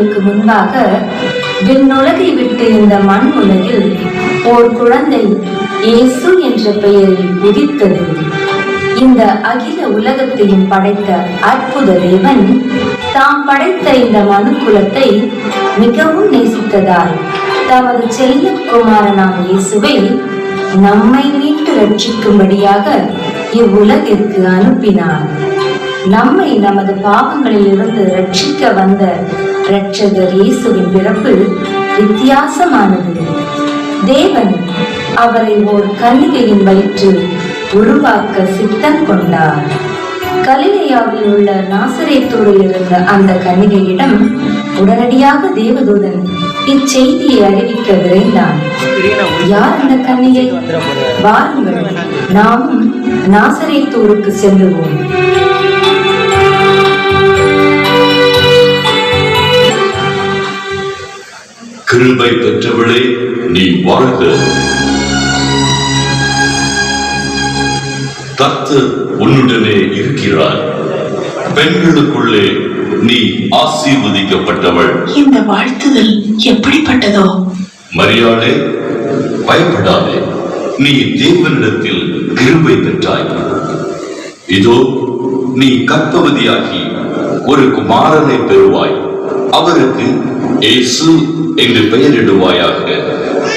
ஆண்டுகளுக்கு முன்பாக விண்ணுலகை விட்டு இந்த மண் உலகில் ஓர் குழந்தை இயேசு என்ற பெயரில் விதித்தது இந்த அகில உலகத்தையும் படைத்த அற்புத தேவன் தாம் படைத்த இந்த மனு குலத்தை மிகவும் நேசித்ததால் தமது செல்ல குமாரனாம் இயேசுவை நம்மை மீட்டு ரட்சிக்கும்படியாக இவ்வுலகிற்கு அனுப்பினார். நம்மை நமது பாவங்களில் இருந்து ரட்சிக்க வந்த இரட்சகர் இயேசுவின் பிறப்பு வித்தியாசமானது. தேவன் அவரை ஓர் கன்னிகையின் வயிற்றில் உருவாக்க சித்தம் கொண்டார். கலிலேயாவில் உள்ள நாசரேத்தூரில் இருந்த அந்த கன்னிகையிடம் உடனடியாக தேவதூதன் இச்செய்தியை அறிவிக்க விரைந்தான். யார் அந்த கன்னிகை? வாருங்கள் நாமும் நாசரேத்தூருக்கு செல்லுவோம். கிருபை பெற்றவளே நீ வாழ்க. கர்த்தர் உன்னுடனே இருக்கிறார். பெண்களுக்குள்ளே நீ ஆசீர்வதிக்கப்பட்டவள். இந்த வாழ்த்துதல் எப்படிப்பட்டதோ? மரியாளே பயப்படாதே. நீ தேவனிடத்தில் கிருபை பெற்றாய். இதோ நீ கற்பவதியாகி ஒரு குமாரனை பெறுவாய். அவருக்கு இயேசு என்று பெயரிடுவாயாக.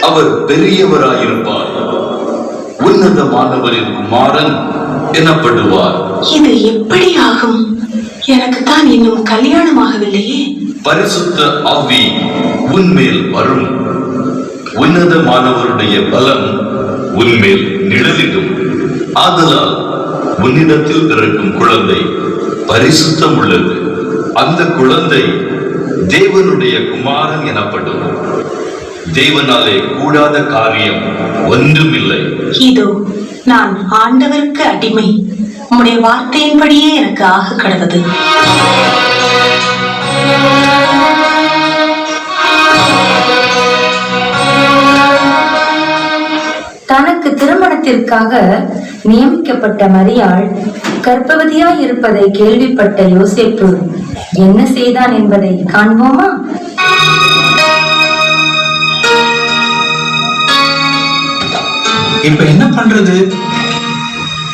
அவர் பெரியவராயிருப்பார். உன்னதமானவரின் குமாரன் எனப்படுவார். இது எப்படி ஆகும் எனக்கு தான் இன்னும் கல்யாணமாகவில்லையே. பரிசுத்த ஆவி உன்மேல் வரும். உன்னதமானவருடைய பலம் உன்மேல் நிழலிடும். ஆதலால் உன்னிடத்தில் பிறக்கும் குழந்தை பரிசுத்தம் உள்ளது அந்த குழந்தை தேவனுடைய குமாரன் எனப்படும். தேவனாலே கூடாத காரியம் ஒன்றுமில்லை. இதோ நான் ஆண்டவருக்கு அடிமை. உம்முடைய வார்த்தையின்படியே எனக்கு ஆக கடவது. தனக்கு திருமணத்திற்காக நியமிக்கப்பட்ட மரியாள் கர்ப்பவதியாய் இருப்பதை கேள்விப்பட்ட யோசிப்பு என்ன செய்தான் என்பதை காண்போமா? இப்ப என்ன பண்றது?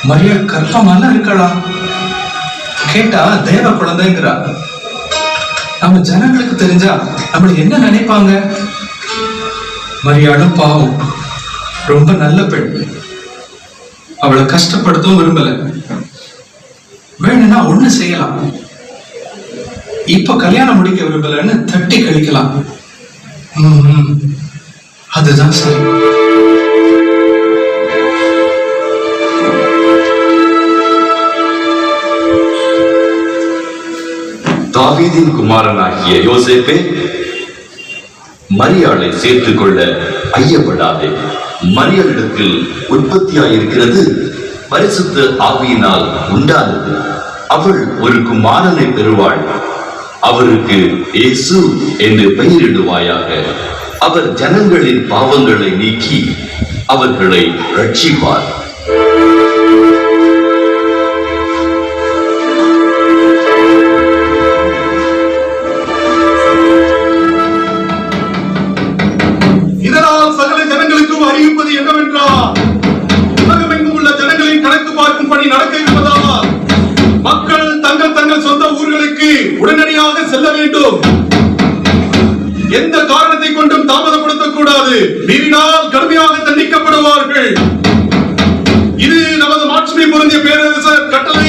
மரியாள் கர்ப்பமால இருக்கலாம்? கேட்டா தேவ குழந்தைங்கிறா. நம்ம ஜனங்களுக்கு தெரிஞ்சா நம்மள என்ன நினைப்பாங்க? மரியாளும் பாவம். ரொம்ப நல்ல பெண். அவளை கஷ்டப்படுத்தவும் விரும்பல. வேணும்னா ஒண்ணு செய்யலாம். இப்ப கல்யாணம் முடிக்க விரும்பலன்னு தட்டி கழிக்கலாம். அதுதான் சரி. தாவீதின் குமாரனாகிய யோசேப்பே மரியாளை சேர்த்துக் கொள்ள ஐயப்படாதே. மரியாளிடத்தில் உற்பத்தியாயிருக்கிறது. பரிசுத்த ஆவியினால் உண்டானது. அவள் ஒரு குமாரனை பெறுவாள். அவருக்கு இயேசு என்று பெயரிடுவாயாக. அவர் ஜனங்களின் பாவங்களை நீக்கி அவர்களை ரட்சிப்பார் மீறினால் கடுமையாக தண்டிக்கப்படுவார்கள். இது நமது மாட்சிமை பொருந்திய பேரரசர் கட்டளை.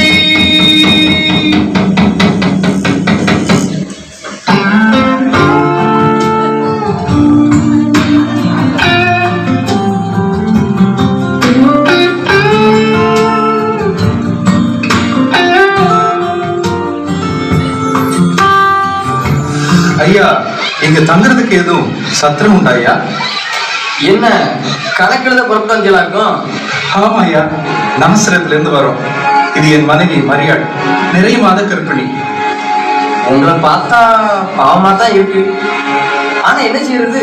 ஐயா இங்க தங்குறதுக்கு எதுவும் சத்திரம் உண்டாயா என்ன கணக்கெழுத புறப்பட்டாங்களாக்கும் ஆமா ஐயா நாசரத்துல இருந்து வரோம். இது என் மனைவி மரியாள். நிறைய மாத கர்ப்பிணி. உங்களை பார்த்தா பாவமா தான் இருக்கு. ஆனா என்ன செய்யறது?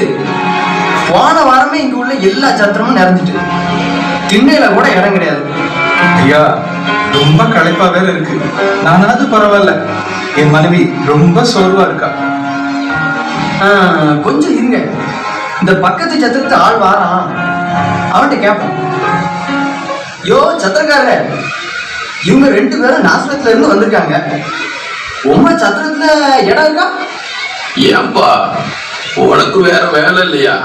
போன வாரமே இங்க உள்ள எல்லா சத்திரமும் நிறைஞ்சிட்டு. திண்ணையில கூட இடம் கிடையாது. ஐயா ரொம்ப களைப்பா வேற இருக்கு. நானாவது பரவாயில்ல. என் மனைவி ரொம்ப சோர்வா இருக்கா. கொஞ்சம் இருங்க. இந்த பக்கத்து சத்திரத்து ஆள் வாரான். அவன்கிட்ட கேட்பான் யோ சத்திரக்கார இவங்க ரெண்டு பேரும் நாசனத்துல இருந்து வந்திருக்காங்க. உங்க சத்திரத்துல இடம் இருக்கா? ஏன்பா உனக்கு வேற வேலை இல்லையா?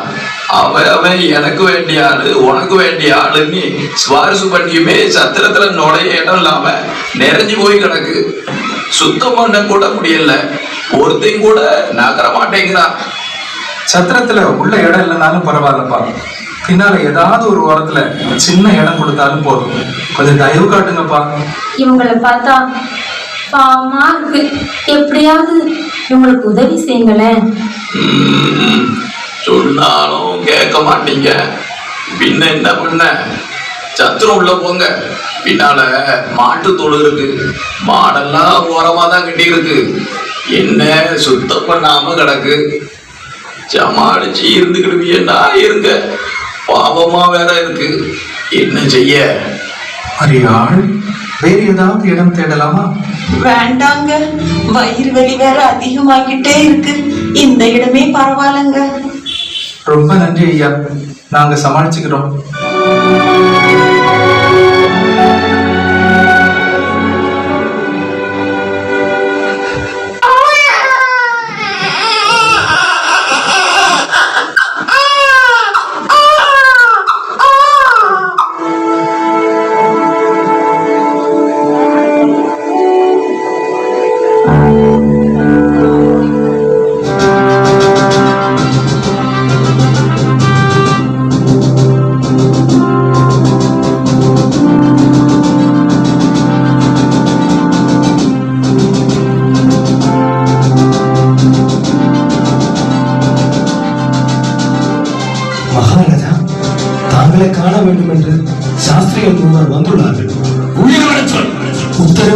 அவன் அவன் எனக்கு வேண்டிய ஆளு உனக்கு வேண்டிய ஆளுன்னு சிபாரிசு பண்ணியுமே சத்திரத்துல நுழைய இடம் இல்லாம நிறைஞ்சு போய் கிடக்கு. சுத்தம் பண்ண கூட முடியல. ஒருத்தையும் கூட நகர மாட்டேங்கிறான். சத்திரத்துல உள்ள இடம் இல்லைனாலும் பரவாயில்லப்பா. பின்னால ஏதாவது ஒரு ஓரத்துல சின்ன இடம் கொடுத்தாலும் போதும். கொஞ்சம் தயவு காட்டுங்கப்பா. இவங்களை பார்த்தா பாவமா இருக்கு. எப்படியாவது இவங்களுக்கு உதவி செய்யுங்களேன். சொன்னாலும் கேட்க மாட்டீங்க. பின்ன என்ன பண்ண? சத்திரம் உள்ள போங்க. பின்னால மாட்டு தொழு இருக்கு. மாடெல்லாம் ஓரமா தான் கட்டி இருக்கு என்ன சுத்தம் பண்ணாம கிடக்கு. சமாளிச்சு இருந்துக்கிடுவீன்னா இருங்க. பாவமா வேற இருக்கு. என்ன செய்ய? மரியாள் வேறு ஏதாவது இடம் தேடலாமா? வேண்டாங்க. வயிறு வலி வேற அதிகமாகிட்டே இருக்கு. இந்த இடமே பரவாயில்லங்க. ரொம்ப நன்றி ஐயா. நாங்க சமாளிச்சுக்கிறோம்.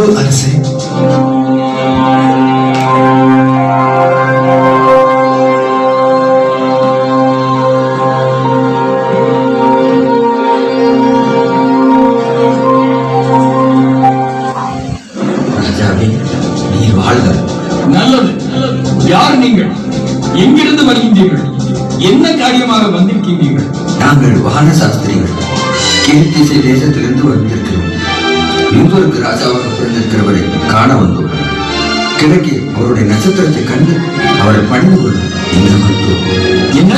உத்தரவு அரசே. நல்லது யார் நீங்கள்? எங்கிருந்து வருகின்றீர்கள்? என்ன காரியமாக வந்திருக்கின்றீர்கள்? நாங்கள் வான சாஸ்திரிகள் கீழ்த்திசை தேசத்திலிருந்து வந்திருக்கிறோம். யூதருக்கு ராஜாவாக பிறந்திருக்கிறவரை காண வந்தோம். கிழக்கே அவருடைய நட்சத்திரத்தை கண்டு அவரை பணிந்து கொள்ள இங்கு வந்தோம் என்ன?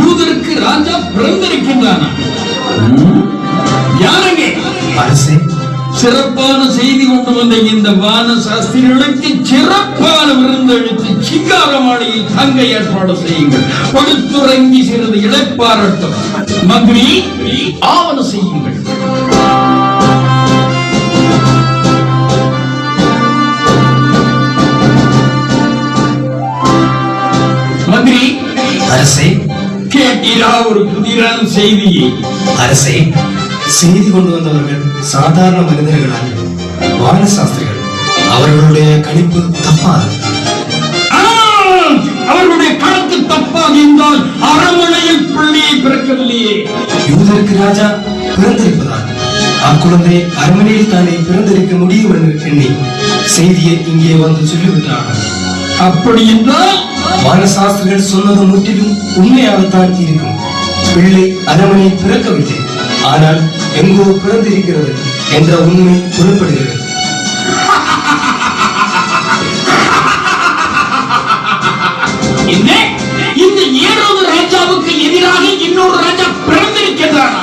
யூதருக்கு ராஜா பிறந்திருக்கின்றானா? யாரங்கே? அரசே. சிறப்பான செய்தி கொண்டு வந்த இந்த வான சாஸ்திரிகளுக்கு சிறப்பான விருந்தளித்து சிங்கார மாளிகையில் தங்க ஏற்பாடு செய்யுங்கள். படுத்துறங்கி சிறிது இழைப்பாரட்டும் மந்திரி ஆவண செய்யுங்கள். அரசே கேட்டீரா ஒரு புதிரான செய்தியை. அரசே செய்தி கொண்டு வந்தவர்கள் சாதாரண மனிதர்கள் அல்ல வான சாஸ்திரிகள் அவர்களுடைய கணிப்பு தப்பாது! அவர்களுடைய கணக்கு தப்பாக இருந்தால் அரண்மனையில் பிள்ளையை பிறக்கவில்லையே. யூதருக்கு ராஜா பிறந்திருப்பதால் அக்குழந்தை அரண்மனையில் தானே பிறந்திருக்க முடியும் என்று எண்ணி செய்தியை இங்கே வந்து சொல்லிவிட்டார்கள். அப்படி என்றால் வானசாஸ்திரிகள் சொன்னது முற்றிலும் உண்மையாகத்தான் இருக்கும். பிள்ளை அரண்மனையில் பிறக்கவில்லை. ஆனால் எங்கோ பிறந்திருக்கிறது என்ற உண்மை புறப்படுகிறது என்ன? இந்த ஏழாவது ராஜாவுக்கு எதிராக இன்னொரு ராஜா பிறந்திருக்கின்றானா?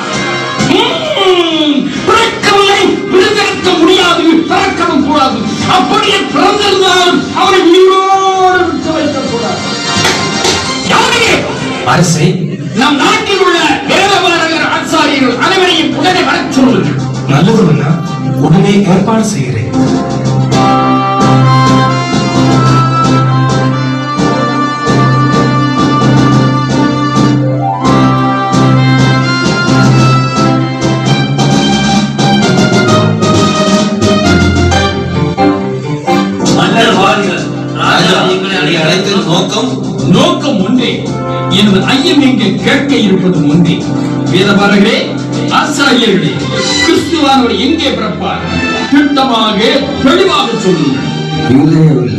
ம்ம்! பிறக்கவில்லை. பிறந்திருக்க முடியாது. பிறக்கவும் கூடாது. அப்படியே பிறந்திருந்தாலும் அவரை உயிரோடு அரசே நம் நாட்டில் உள்ள வேதபாரகர் ஆச்சாரியர்கள் அனைவரையும் உடனே வரச் சொல்லுங்கள். நல்லது உடனே ஏற்பாடு செய்கிறேன். வேதபாரகரே ஆசாரியர்களே கிறிஸ்துவானவர் எங்கே பிறப்பார்? திட்டமாக தெளிவாக சொல்லுங்கள். யூதேய உள்ள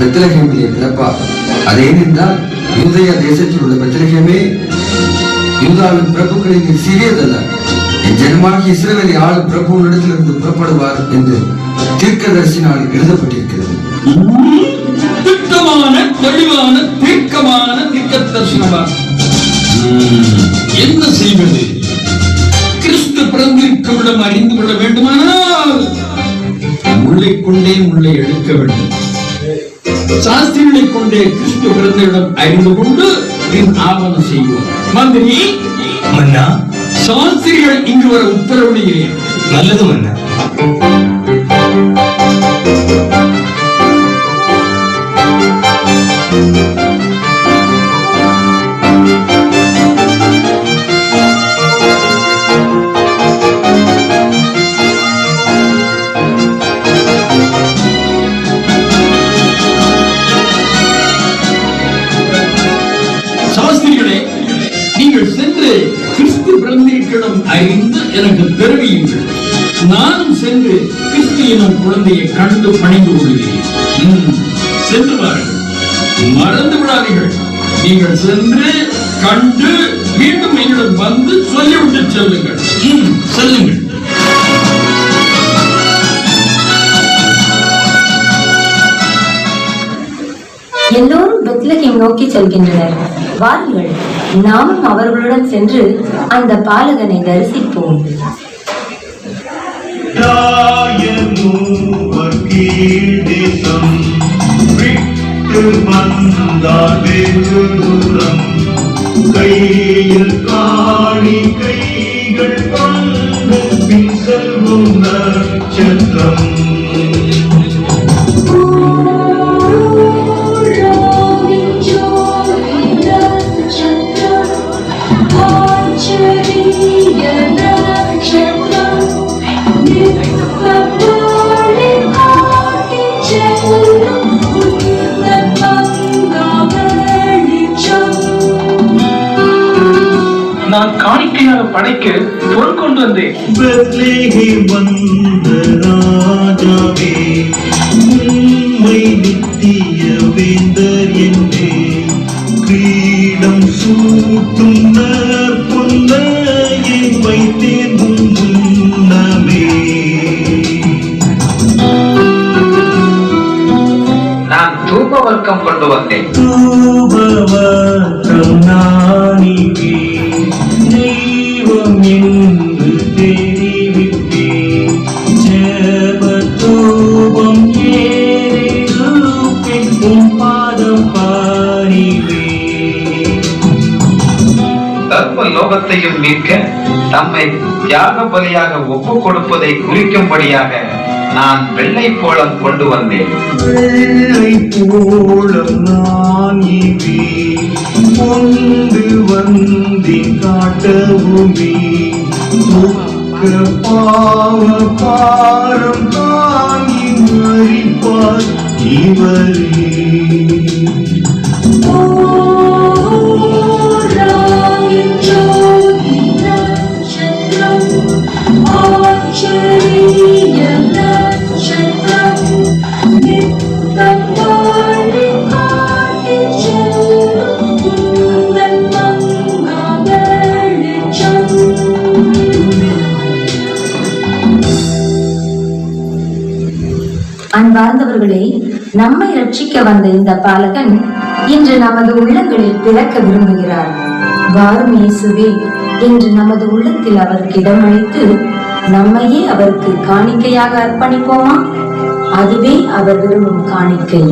பெத்லஹேமிலே பிறப்பார் அதேனென்றால் யூதய தேசத்தில் உள்ள பெத்லகேமே யூதாவின் பிரபுக்களின் சிறியதல்ல. என் ஜனமாகி இஸ்ரவேலை ஆளும் பிரபுவினிடத்திலிருந்து புறப்படுவார் என்று தீர்க்கதரிசினால் எழுதப்பட்டிருக்கிறது. திட்டமான தெளிவான தீர்க்கமான திட்ட தரிசனமாக என்ன செய்வது? கிறிஸ்து பிறந்திருக்கும் இடம் அறிந்து கொள்ள வேண்டுமானால் முள்ளை கொண்டே முள்ளை எடுக்க வேண்டும். சாஸ்திரிகளை கொண்டே கிறிஸ்து பிறந்த இடம் அறிந்து கொண்டு ஆவணம் செய்வோம். மந்திரி மன்னா. சாஸ்திரிகள் இங்கு வர உத்தரவிடுகிறேன் நல்லது மன்னா. குழந்தையை கண்டு பணிந்து கொள்கிறீர்கள். சென்று வாருங்கள். மறந்து விடாதீர்கள். நீங்கள் சென்று கண்டு மீண்டும் எங்களிடம் வந்து சொல்லிவிட்டு செல்லுங்கள். செல்லுங்கள். எல்லோரும் பெத்லகேம் நோக்கி செல்கின்றனர். வாருங்கள் நாமும் அவர்களுடன் சென்று அந்த பாலகனை தரிசிப்போம். ராயனூவர் கீழ்தேசம் விட்டு வந்தார் வெகு தூரம். கையில் காணி கைகள் கொண்டு பின் செல்வும் நட்சத்திரம் படைக்க பொருள் கொண்டு வந்தேன் வந்த ராஜாவே உண்மை நித்திய வேந்தர் என்றே கிரீடம் சூட்டும் நற்பொன்னையை வைத்தேன் முன்னமே நான் தூப வர்க்கம் கொண்டு வந்தேன். நாணிவே தெய்வம் சர்வ லோகத்தையும் மீட்க தம்மை தியாக பலியாக ஒப்பு கொடுப்பதை குறிக்கும்படியாக நான் வெள்ளை போலம் கொண்டு வந்தேன். வெள்ளை போலம் நான் கொண்டு வந்தி காட்டவுமே. பாவ பாரம் தாங்கி மறிப்பார் இவரே. ரட்சிக்க வந்த இந்த பாலகன் இன்று நமது உள்ளங்களில் பிறக்க விரும்புகிறார். வாரும் இயேசுவே இன்று நமது உள்ளத்தில் அவருக்கு இடமளித்து நம்மையே அவருக்கு காணிக்கையாக அர்ப்பணிப்போமா? அதுவே அவர் விரும்பும் காணிக்கை.